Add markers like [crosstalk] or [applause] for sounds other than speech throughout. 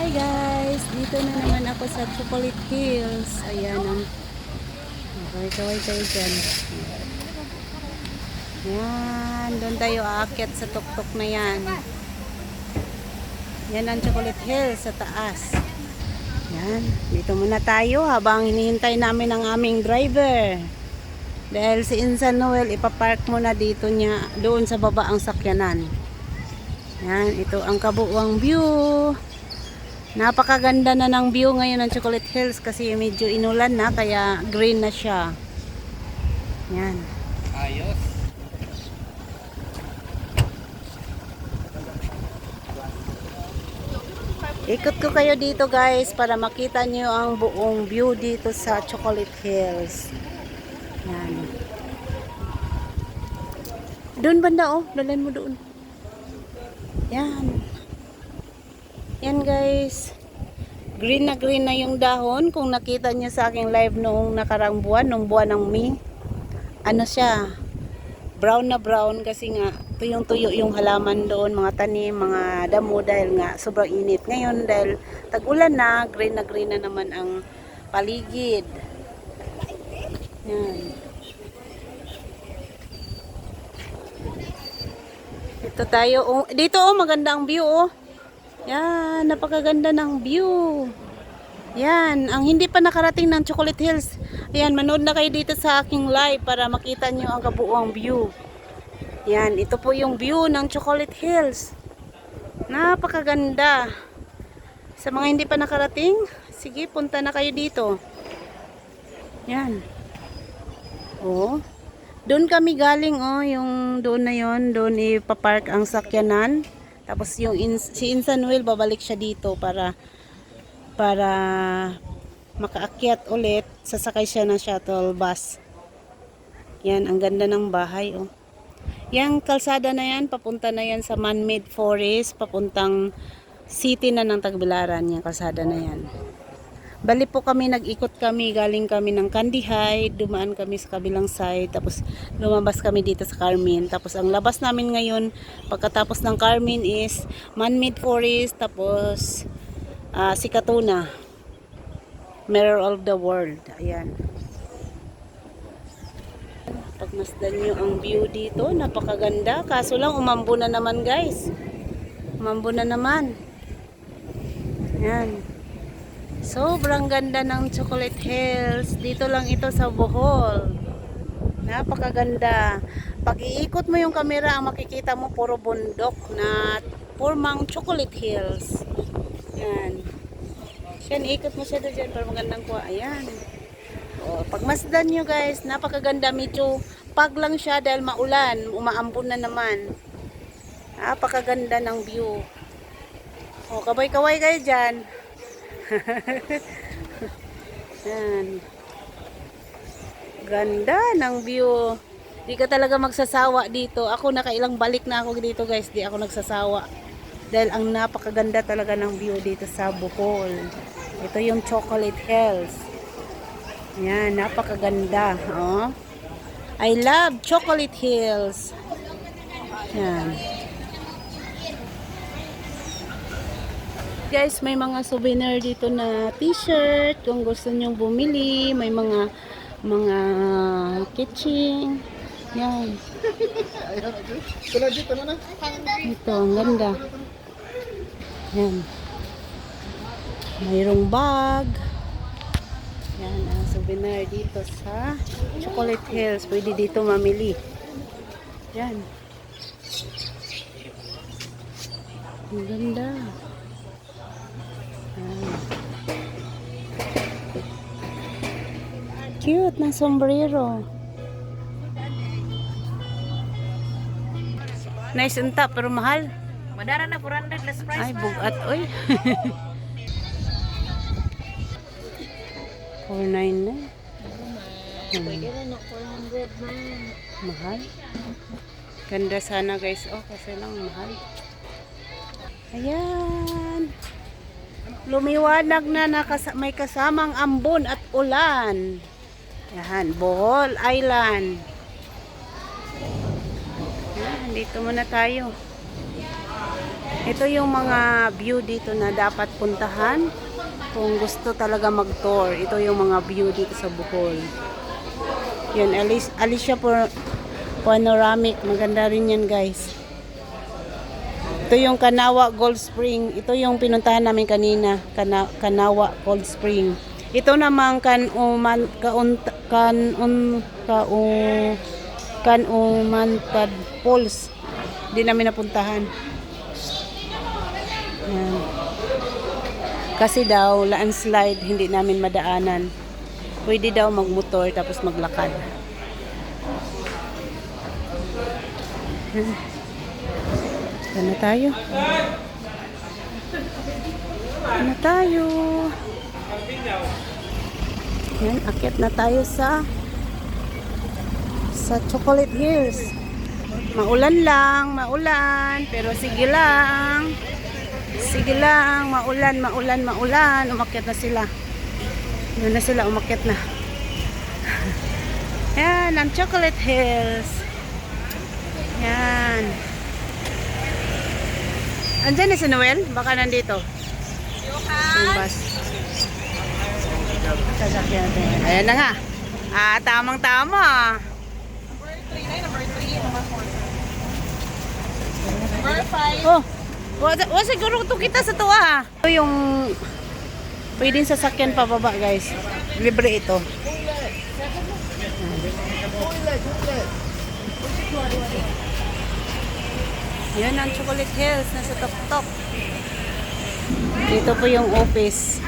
Hi guys! Dito na naman ako sa Chocolate Hills. Ayan ang... Kaway-kaway kayo dyan. Yan. Doon tayo aakyat sa tuktok na yan. Yan ang Chocolate Hills sa taas. Yan. Dito muna tayo habang hinihintay namin ang aming driver. Dahil si Insan Noel, ipapark muna dito niya, doon sa baba ang sakyanan. Yan, ito ang kabuuang view. Napakaganda na ng view ngayon ng Chocolate Hills kasi medyo inulan na kaya green na siya. Yan. Ayos. Ikot ko kayo dito guys para makita nyo ang buong view dito sa Chocolate Hills. Yan. Doon banda oh, dalan mo doon. Yan. Yan guys. Green na green na yung dahon. Kung nakita niyo sa aking live noong nakarang buwan, noong buwan ng May. Ano siya? Brown na brown kasi nga tuyong-tuyo yung halaman doon, mga tanim, mga damo dahil nga sobrang init. Ngayon dahil tag-ulan na, green na green na naman ang paligid. Yan. Ito tayo. Oh, dito oh, maganda ang view oh. Yan, napakaganda ng view. Yan, ang hindi pa nakarating ng Chocolate Hills. Ayan, manood na kayo dito sa aking live para makita nyo ang kabuuang view. Yan, ito po yung view ng Chocolate Hills. Napakaganda. Sa mga hindi pa nakarating, sige, punta na kayo dito. Yan. Oh. Doon kami galing, oh, yung doon na yon, doon ipapark ang sakyanan. Tapos yung ins- si Insan Will, babalik siya dito para para makaakyat ulit, sasakay siya ng shuttle bus. Yan, ang ganda ng bahay, oh. Yang kalsada na yan, papunta na yan sa man-made forest, papuntang city na ng Tagbilaran, yung kalsada na yan. Bali po kami, nag-ikot kami, galing kami ng Kandihay, dumaan kami sa kabilang side, tapos lumabas kami dito sa Carmen. Tapos ang labas namin ngayon, pagkatapos ng Carmen is man-made forest, tapos ah, si Katuna. Mirror of the World. Ayan. Pagmasdan nyo ang view dito, napakaganda. Kaso lang, umambo na naman guys. Umambo na naman. Ayan. Sobrang ganda ng Chocolate Hills. Dito lang ito sa Bohol. Napakaganda. Pag iikot mo yung camera, ang makikita mo puro bundok na purmang Chocolate Hills. Yan. Yan, ikot mo siya doon dyan para magandang kuha. Ayan. O, pagmasdan nyo guys, napakaganda. Medyo pag lang siya dahil maulan. Umaambon na naman. Napakaganda ng view. O, kabay-kaway kayo dyan. [laughs] Yan. Ganda ng view. Di ka talaga magsasawa dito. Ako nakailang balik na ako dito guys. Di ako nagsasawa. Dahil ang napakaganda talaga ng view dito sa Bohol. Ito yung Chocolate Hills. Yan, napakaganda. Oh. I love Chocolate Hills. Yan. Guys, may mga souvenir dito na t-shirt. Kung gusto nyong bumili, may mga mga kitchen. Yan. Ito, ang ganda. Yan. Mayroong bag. Yan, ang souvenir dito sa Chocolate Hills. Pwede dito mamili. Yan. Ang ganda. Yan. Cute na sombrero. Nice unta pero mahal. Madara na 400 less price Ay, bugat, oy. [laughs] 499 na. Pwede na na 400 man. Mahal. Ganda sana guys. Oh, kasi lang mahal. Ayan. Lumiwanag na nakasa- may kasamang ambon at ulan. Yan, Bohol Island. Yan, dito muna tayo. Ito yung mga view dito na dapat puntahan kung gusto talaga mag-tour. Ito yung mga view dito sa Bohol. Yan, Alicia Panoramic. Maganda rin yan, guys. Ito yung Kanawa Gold Spring. Ito yung pinuntahan namin kanina. Kana, Kanawa Gold Spring. Ito naman kan uman kaun kan un ka kan umantad falls. Hindi namin napuntahan. Yan. Kasi daw landslide hindi namin madaanan. Pwede daw magmotor tapos maglakad. Saan na tayo? Saan na tayo? Yan, akyat na tayo sa sa Chocolate Hills. Maulan lang, maulan, pero sige lang. Sige lang, maulan, maulan, maulan. Umakyat na sila. Doon na sila, umakyat na. [laughs] Yan, ang Chocolate Hills. Yan. Andyan na si Noel? Baka nandito. Sasakyan natin. Ayan na nga. Ah, tamang tama. Number 5. Oh, wa, wa siguro to kita sa tuwa. Ito yung pwedeng sasakyan pababa guys. Libre ito. Yan ang Chocolate Hills nasa Tok-Tok. Dito po yung office.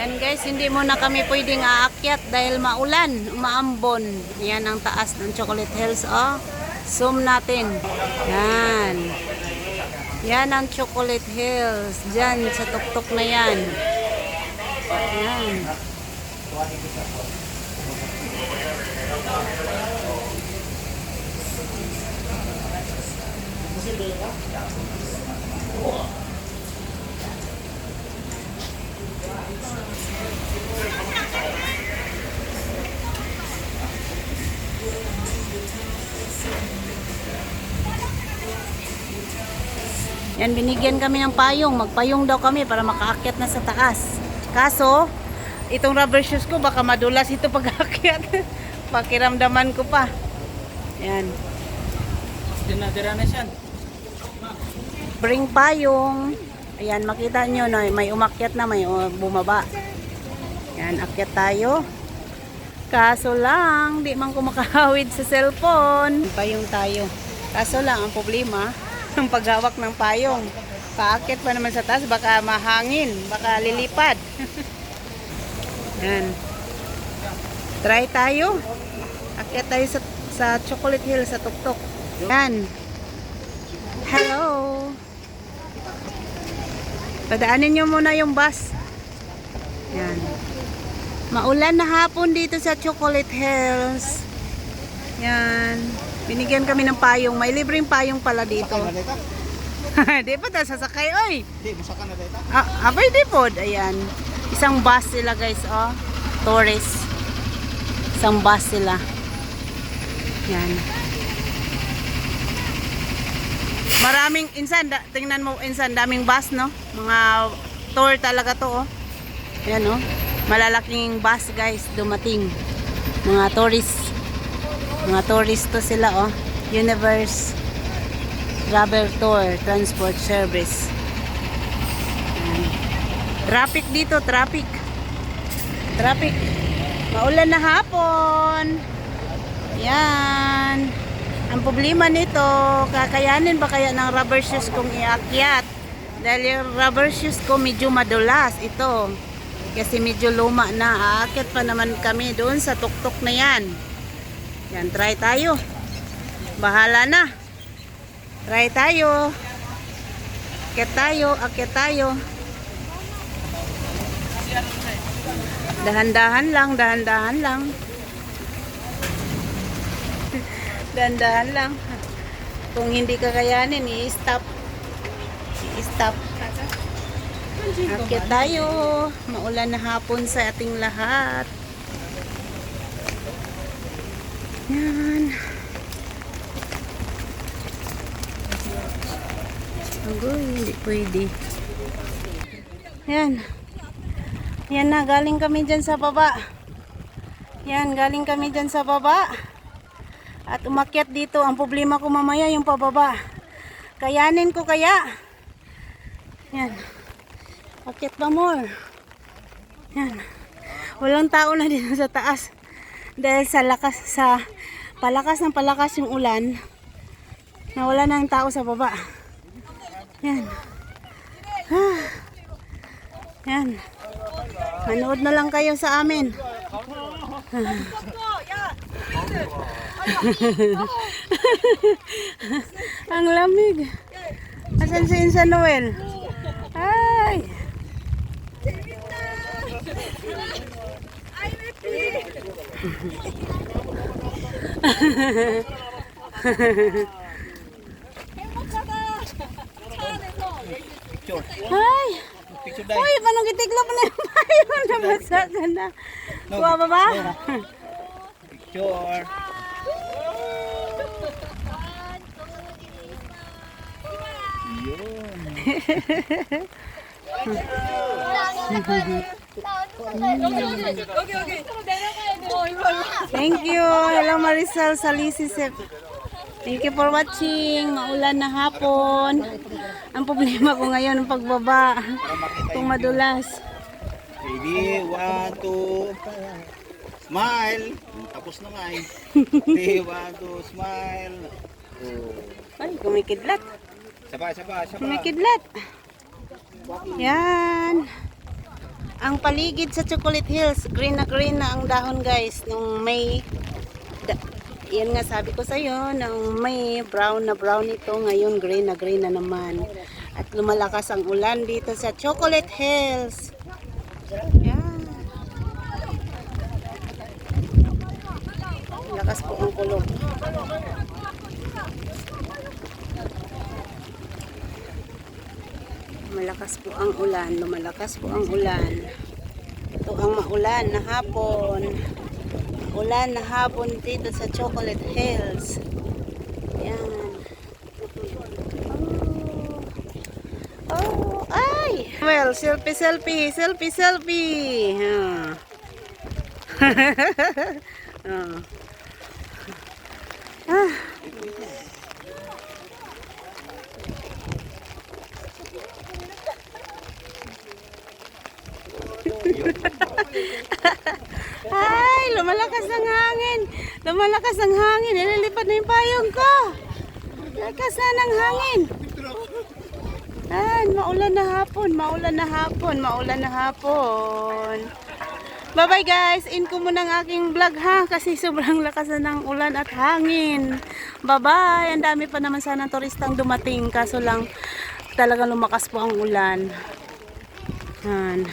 Yan guys, hindi muna kami pwedeng aakyat dahil maulan, umaambon. Yan ang taas ng Chocolate Hills, oh. Zoom natin. Yan. Yan ang Chocolate Hills. Diyan, sa tuktok na yan. Yan. Yan, binigyan kami ng payong. Magpayong daw kami para makaakyat na sa taas. Kaso, itong rubber shoes ko, baka madulas ito [laughs] pag aakyat. Pakiramdaman ko pa. Yan. Dinadira na siya. Bring payong. Ayan, makita nyo na may umakyat na, may uh, bumaba. Yan, akyat tayo. Kaso lang, di man ko makahawid sa cellphone. Payong tayo. Kaso lang, ang problema, [laughs] ang paghawak ng payong. Paakyat pa naman sa taas, baka mahangin, baka lilipad. [laughs] Yan. Try tayo. Akyat tayo sa, sa Chocolate Hill, sa tuktok. Yan. Hello. Padaanin nyo muna yung bus. Yan. Maulan na hapon dito sa Chocolate Hills. Yan. Binigyan kami ng payong. May libreng payong pala dito. [laughs] Di pa tayo sasakay, oy. Di, masaka na data. Ah, abay di po. Ayan. Isang bus sila guys, oh. Tourist. Isang bus sila. Yan. Maraming insan, da, tingnan mo insan, daming bus, no? Mga tour talaga to, oh. Yan, oh. Malalaking bus, guys, dumating. Mga tourist. Mga tourist to sila, oh. Universe Travel Tour Transport Service. Traffic dito, traffic. Traffic. Maulan na hapon. Yan. Ang problema nito, kakayanin ba kaya ng rubber shoes kong iakyat? Dahil yung rubber shoes ko medyo madulas ito. Kasi medyo luma na. Aakyat pa naman kami doon sa tuktok na yan. Yan, try tayo. Bahala na. Try tayo. Akyat tayo, akyat tayo. Dahan-dahan lang, dahan-dahan lang. [laughs] Dahan-dahan lang. Kung hindi kakayanin, i-stop. stop. Akyat tayo. Maulan na hapon sa ating lahat. Yan. Agoy, hindi pwede. Yan. Yan na, galing kami dyan sa baba. Yan, galing kami dyan sa baba. At umakyat dito. Ang problema ko mamaya yung pababa. Kayanin ko kaya. Yan. Akyat pa more. Yan. Walang tao na dito sa taas. Dahil sa lakas, sa palakas ng palakas yung ulan, nawala na yung tao sa baba. Yan. Ah. Yan. Manood na lang kayo sa amin. [laughs] Ang lamig. Asan si Insa Noel? Ay. Ay. Uy, manong gitiklop na yung bayo. Nabasa ka na. Kuha ba ba? Picture. [laughs] Yun. Thank you. Hello Marisol Salisisip. Thank you for watching. Maulan na hapon. Ang problema ko ngayon ang pagbaba. Kung madulas. Ready, one, two, smile. Tapos na nga eh. Ready, one, two, smile. Oh. Ay, kumikidlat. Sapa, sapa, sapa. Kumikidlat. Yan. Ang paligid sa Chocolate Hills, green na green na ang dahon guys. Nung May, da, yan nga sabi ko sa iyo, nung May, brown na brown ito. Ngayon, green na green na naman. At lumalakas ang ulan dito sa Chocolate Hills. Yan. Lakas po ang kulog. Malakas po ang ulan, lumalakas po ang ulan. Ito ang maulan na hapon. Ulan na hapon dito sa Chocolate Hills. Yan. Oh. Oh, ay! Well, selfie, selfie, selfie, selfie. Ah. [laughs] Ah. Ah. Ay, lumalakas ang hangin. Lumalakas ang hangin. Nililipad na yung payong ko. Lakas na ng hangin. Ay, maulan na hapon. Maulan na hapon. Maulan na hapon. Bye-bye guys. In ko muna ang aking vlog ha. Kasi sobrang [laughs] lakas na ng ulan at hangin. Bye-bye. Ang dami pa naman sana turistang dumating. Kaso lang talagang lumakas po ang ulan. Yan.